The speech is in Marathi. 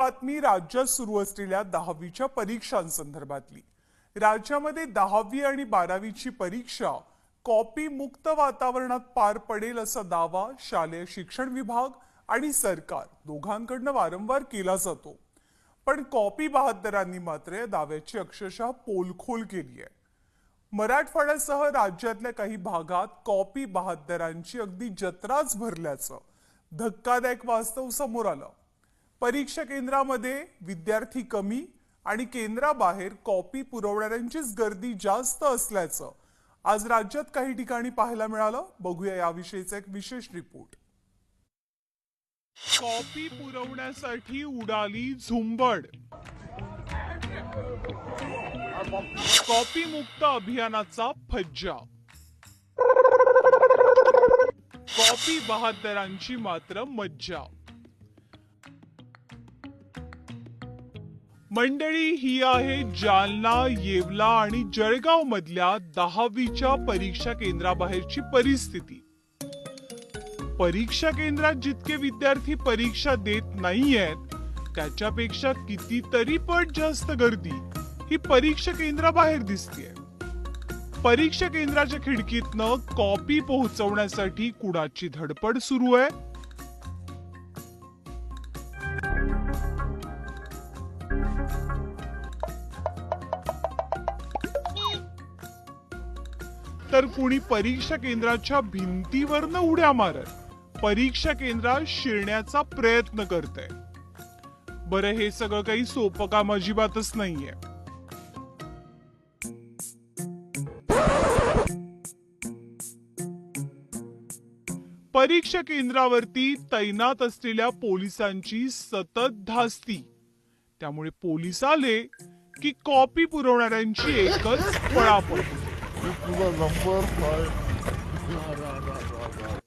बातमी राज्यात सुरू असलेल्या दहावीच्या परीक्षांसंदर्भातली. राज्यामध्ये दहावी आणि बारावीची परीक्षा कॉपी मुक्त वातावरणात पार पडेल असा दावा शालेय शिक्षण विभाग आणि सरकार दोघांकडनं वारंवार केला जातो. पण कॉपी बहादरांनी मात्र या दाव्याची अक्षरशः पोलखोल केली आहे. मराठवाड्यासह राज्यातल्या काही भागात कॉपी बहादरांची अगदी जत्राच भरल्याचं धक्कादायक वास्तव समोर आलं. परीक्षा केंद्रामध्ये विद्यार्थी कमी आणि केंद्राबाहेर कॉपी पुरवणाऱ्यांचीच गर्दी जास्त असल्याचं आज राज्यात काही ठिकाणी पाहायला मिळालं. बघूया याविषयीचा एक विशेष रिपोर्ट. कॉपी पुरवण्यासाठी उडाली झुंबड. कॉपी मुक्त अभियानाचा फज्जा. कॉपी बहादरांची मात्र मज्जा. मंडळी ही आहे जालना येवला आणि जळगाव मधल्या दहावीच्या परीक्षा केंद्राबाहेरची परिस्थिती. परीक्षा केंद्रात जितके विद्यार्थी परीक्षा देत नाहीयेत त्याच्यापेक्षा कितीतरी पट जास्त गर्दी ही परीक्षा केंद्राबाहेर दिसतेय. परीक्षा केंद्राच्या खिडकीतनं कॉपी पोहोचवण्यासाठी कुणाची धडपड सुरू आहे? तर कुणी परीक्षा केंद्राच्या भिंतीवरनं उड्या मारत परीक्षा केंद्रात शिरण्याचा प्रयत्न करते. बरं हे सगळं काही सोपं काम अजिबातच नाहीये. परीक्षा केंद्रावरती तैनात असलेल्या पोलिसांची सतत धास्ती. त्यामुळे पोलीस आले की कॉपी पुरवणाऱ्यांची एकच पळापळ. Kutlular lan var. Var var var var.